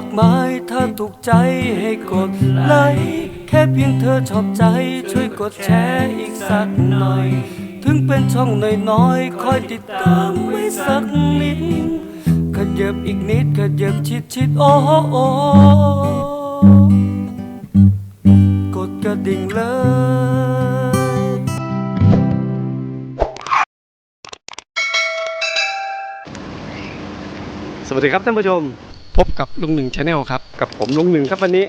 ากมาย ถ้าถูกใจให้กดไลค์แค่เพียงเธอชอบใจ ช่วยกดแชร์อีกสักหน่อย ถึงเป็นช่องน้อยๆคอยติดตามไว้สักนิดขยับอีกนิดขยับชิดชิดๆโอ้โอ้กดกระดิ่งเลยสวัสดีครับท่านผู้ชม พบกับลุงหนึ่งชาแนลครับ กับผมลุงหนึ่งครับวันนี้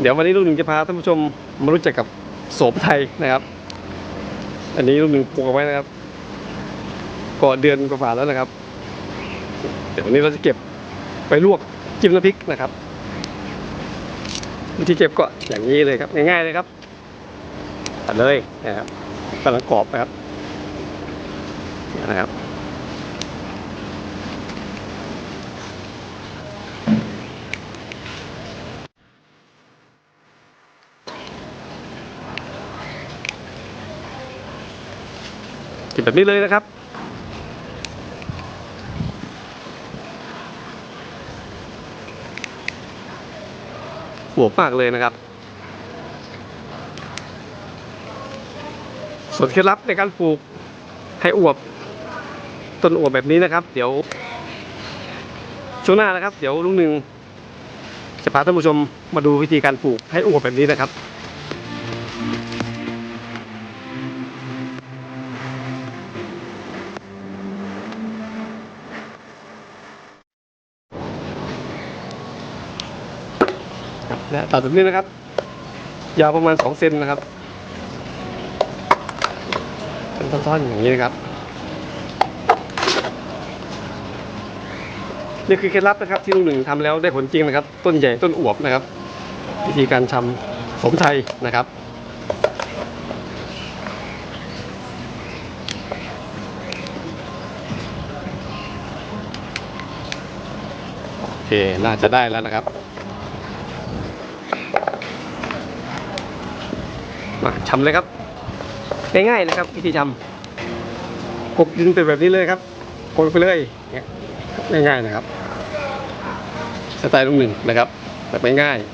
เดี๋ยววันนี้ลุงหนึ่งจะพาท่านผู้ชมมารู้จักกับโสมไทยนะครับ อันนี้ลุงหนึ่งปลูกเอาไว้นะครับก็เดือนกว่าแล้วนะครับ เดี๋ยววันนี้เราจะเก็บไปลวกจิ้มน้ำพริกนะครับวิธีเก็บก็อย่างนี้เลยครับ ง่ายๆเลยครับตัดเลยนะครับกำลังกรอบนะครับนะครับ กินแบบนี้เลยนะครับ หัวมากเลยนะครับ ส่วนเคล็ดลับในการปลูกให้อวบต้นอวบแบบนี้นะครับ เดี๋ยว ช่วงหน้านะครับ เดี๋ยวลุงหนึ่งจะพาท่านผู้ชมมาดูวิธีการปลูกให้อวบแบบนี้นะครับ นะตัดแบบนี้นะครับ ยาวประมาณ2เซนนะครับเป็นท่อนๆอย่างนี้นะครับ นี่คือเคล็ดลับนะครับ ที่ลุงหนึ่งทำแล้วได้ผลจริงนะครับ ต้นใหญ่ต้นอวบนะครับ วิธีการทำสมไทยนะครับโอเค น่าจะได้แล้วนะครับ มาชำเลยครับ ง่ายๆนะครับวิธีทำกบดินไปแบบนี้เลยครับกดไปเลยเนี่ยง่ายๆนะครับ สไตล์ลุงหนึ่งนะครับแบบง่ายๆ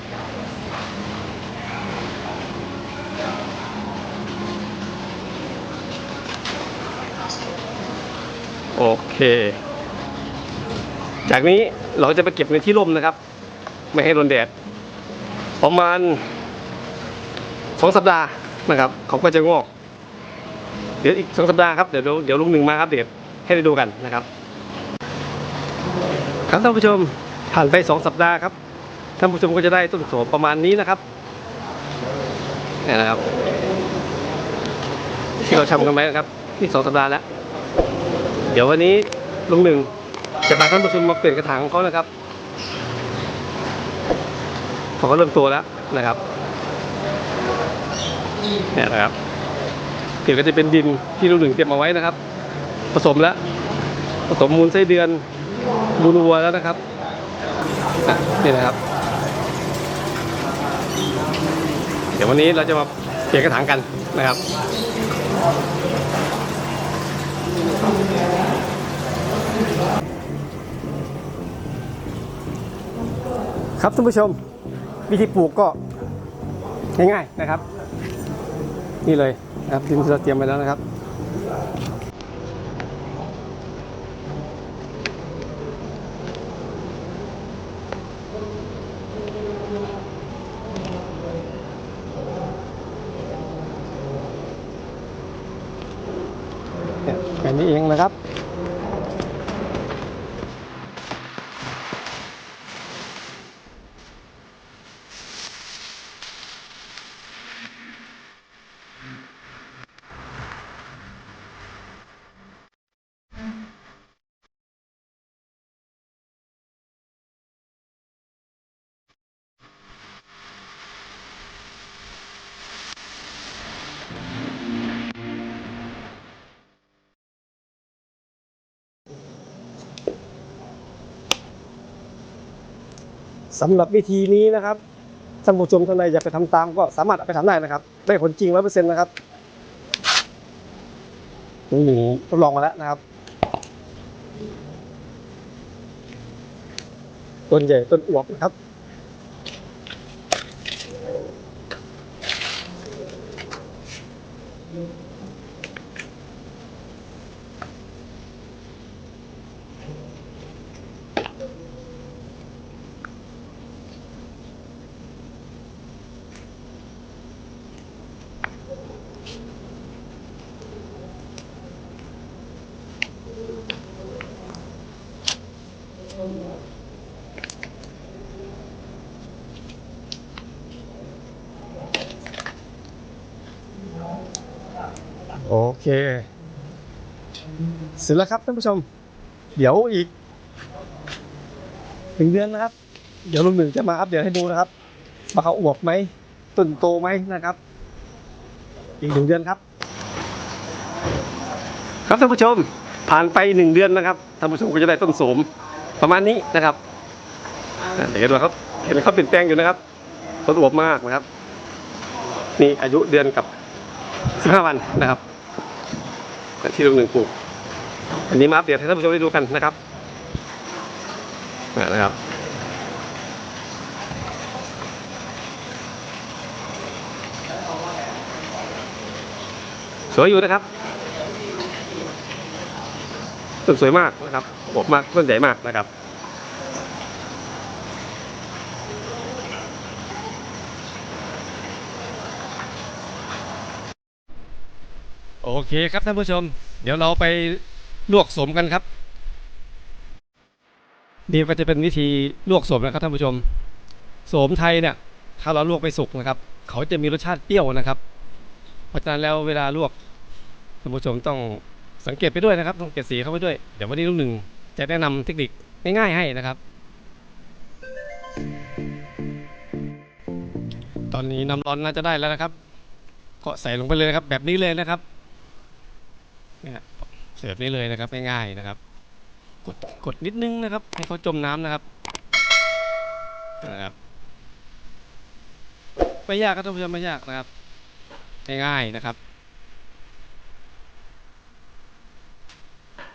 โอเค จากนี้เราจะไปเก็บในที่ร่มนะครับ ไม่ให้โดนแดด ประมาณสองสัปดาห์ นะครับเขาก็จะงอกเดี๋ยวอีกสองสัปดาห์ครับเดี๋ยวเดี๋ยวลุงหนึ่งมาครับเดี๋ยวให้ได้ดูกันนะครับ ครับท่านผู้ชมผ่านไปสองสัปดาห์ครับท่านผู้ชมก็จะได้ต้นโสมประมาณนี้นะครับนี่นะครับ ที่เราทำกันไว้นะครับ ที่สองสัปดาห์แล้ว เดี๋ยววันนี้ลุงหนึ่งจะพาท่านผู้ชมมาเปลี่ยนกระถางของเขานะครับเขาก็เริ่มโตแล้วนะครับ เนี่ยนะครับเกิดก็จะเป็นดินที่ลูกหนึ่งเตรียมเอาไว้นะครับ ผสมแล้ว ผสมมูลไส้เดือนมูลวัวแล้วนะครับนี่นะครับ เดี๋ยววันนี้เราจะมาเปลี่ยนกระถางกันนะครับครับท่านผู้ชมวิธีปลูกก็ง่ายๆนะครับ นี่เลยนะครับดินที่เราเตรียมไปแล้วนะครับเนี่ยแค่นี้เองนะครับ สำหรับวิธีนี้นะครับท่านผู้ชมท่านใดอยากไปทำตามก็สามารถไปทำได้นะครับ ได้ผลจริงร้อยเปอร์เซ็นต์นะครับลุงหนึ่ทดลองมาแล้วนะครับ ต้นใหญ่ต้นอวบนะครับ เค เสร็จแล้วครับท่านผู้ชม เดี๋ยวอีกหนึ่งเดือนนะครับ เดี๋ยวลุงหนึ่งจะมาอัปเดตให้ดูนะครับว่าเขาอวบไหมต้นโตไหมนะครับ อีกหนึ่งเดือนครับ ครับท่านผู้ชมผ่านไปหนึ่งเดือนนะครับท่านผู้ชมก็จะได้ต้นโสมประมาณนี้นะครับเดี๋ยวดูครับเห็นเขาเปลี่ยนแปลงอยู่นะครับต้นอวบมากนะครับ นี่อายุเดือนกับสิบห้าวันนะครับ ที่ลุงหนึ่งปลูก อันนี้มาอัปเดตให้ท่านผู้ชมได้ดูกันนะครับอ่นะครับสวยอยู่นะครับต้นสวยมากนะครับอวบมากต้นใหญ่มากนะครับ เคครับท่านผู้ชม เดี๋ยวเราไปลวกสมกันครับนี่ก็จะเป็นวิธีลวกสมนะครับท่านผู้ชมสมไทยเนี่ย ถ้าเราลวกไปสุกนะครับ เขาจะมีรสชาติเปรี้ยวนะครับ เพราะฉะนั้นแล้วเวลาลวกท่านผู้ชมต้องสังเกตไปด้วยนะครับต้องเกตสีเข้าไปด้วย เดี๋ยววันนี้ลูกหนึ่งจะแนะนำเทคนิคง่ายๆให้นะครับ ตอนนี้น้ำร้อนน่าจะได้แล้วนะครับ ก็ใส่ลงไปเลยนะครับ แบบนี้เลยนะครับ เนี่ยเสิร์ฟนี้เลยนะครับง่ายๆนะครับ กดกดนิดนึงนะครับ ให้เขาจมน้ำนะครับนะครับไม่ยากครับท่านผู้ชมไม่ยากนะครับง่ายๆนะครับ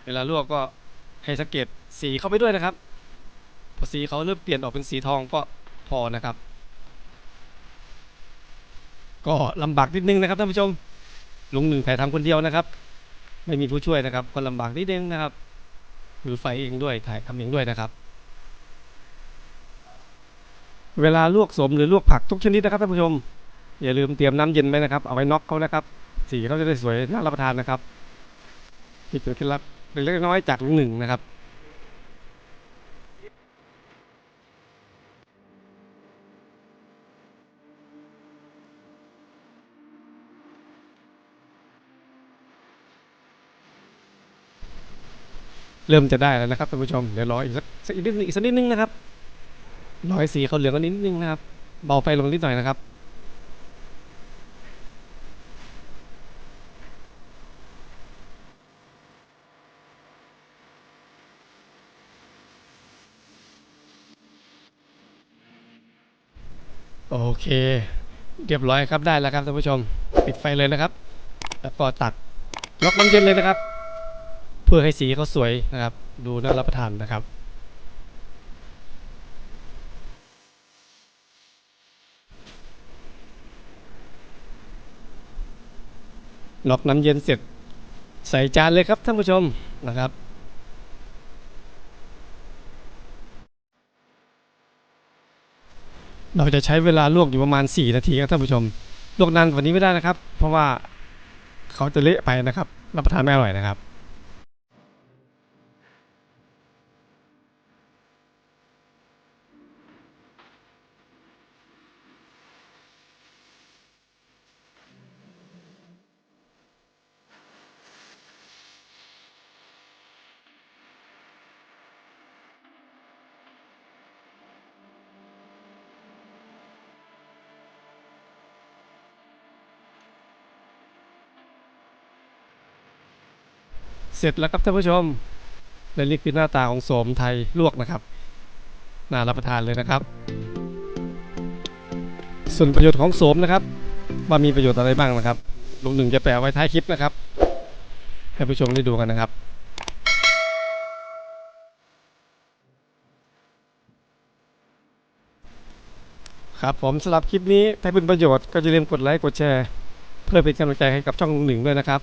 เวลาลวกก็ให้สังเกตสีเข้าไปด้วยนะครับพอสีเขาเริ่มเปลี่ยนออกเป็นสีทองก็พอนะครับ ก็ลำบากนิดนึงนะครับท่านผู้ชมลุงหนึ่งถ่ายทำคนเดียวนะครับ ไม่มีผู้ช่วยนะครับ ก็ลำบากนิดนึงนะครับ หรือไฟเองด้วยถ่ายทำเองด้วยนะครับ เวลาลวกสมหรือลวกผักทุกชนิดนะครับท่านผู้ชม อย่าลืมเตรียมน้ำเย็นไว้นะครับ เอาไว้น็อกเขานะครับ สีเขาจะได้สวยน่ารับประทานนะครับนี่เป็นเคล็ดลับเล็กน้อยจากลุงหนึ่งนะครับ เริ่มจะได้แล้วนะครับท่านผู้ชมเดี๋ยวรออีกสักสักอีกนิดนึงอีกสักนิดนึงนะครับรอให้สีเขาเหลืองกันนิดนึงนะครับเบาไฟลงนิดหน่อยนะครับโอเค เรียบร้อยครับได้แล้วครับท่านผู้ชม ปิดไฟเลยนะครับแล้วก็ตักล็อกน้ำเย็นเลยนะครับ เพื่อให้สีเขาสวยนะครับ ดูน่ารับประทานนะครับล็อกน้ำเย็นเสร็จ ใส่จานเลยครับท่านผู้ชมนะครับเราจะใช้เวลาลวกอยู่ประมาณ 4 นาทีครับท่านผู้ชม ลวกนานกว่านี้ไม่ได้นะครับ เพราะว่าเขาจะเละไปนะครับ รับประทานไม่อร่อยนะครับ เสร็จแล้วครับท่านผู้ชมและนี่คือหน้าตาของโสมไทยลวกนะครับ น่ารับประทานเลยนะครับ ส่วนประโยชน์ของโสมนะครับว่ามีประโยชน์อะไรบ้างนะครับลุงหนึ่งจะแปลไว้ท้ายคลิปนะครับ ให้ผู้ชมได้ดูกันนะครับครับผมสำหรับคลิปนี้ถ้าเป็นประโยชน์ก็จะเาลืมกดไลค์กดแชร์ เพื่อเป็นกำลังใจให้กับช่องหนึ่งด้วยนะครับ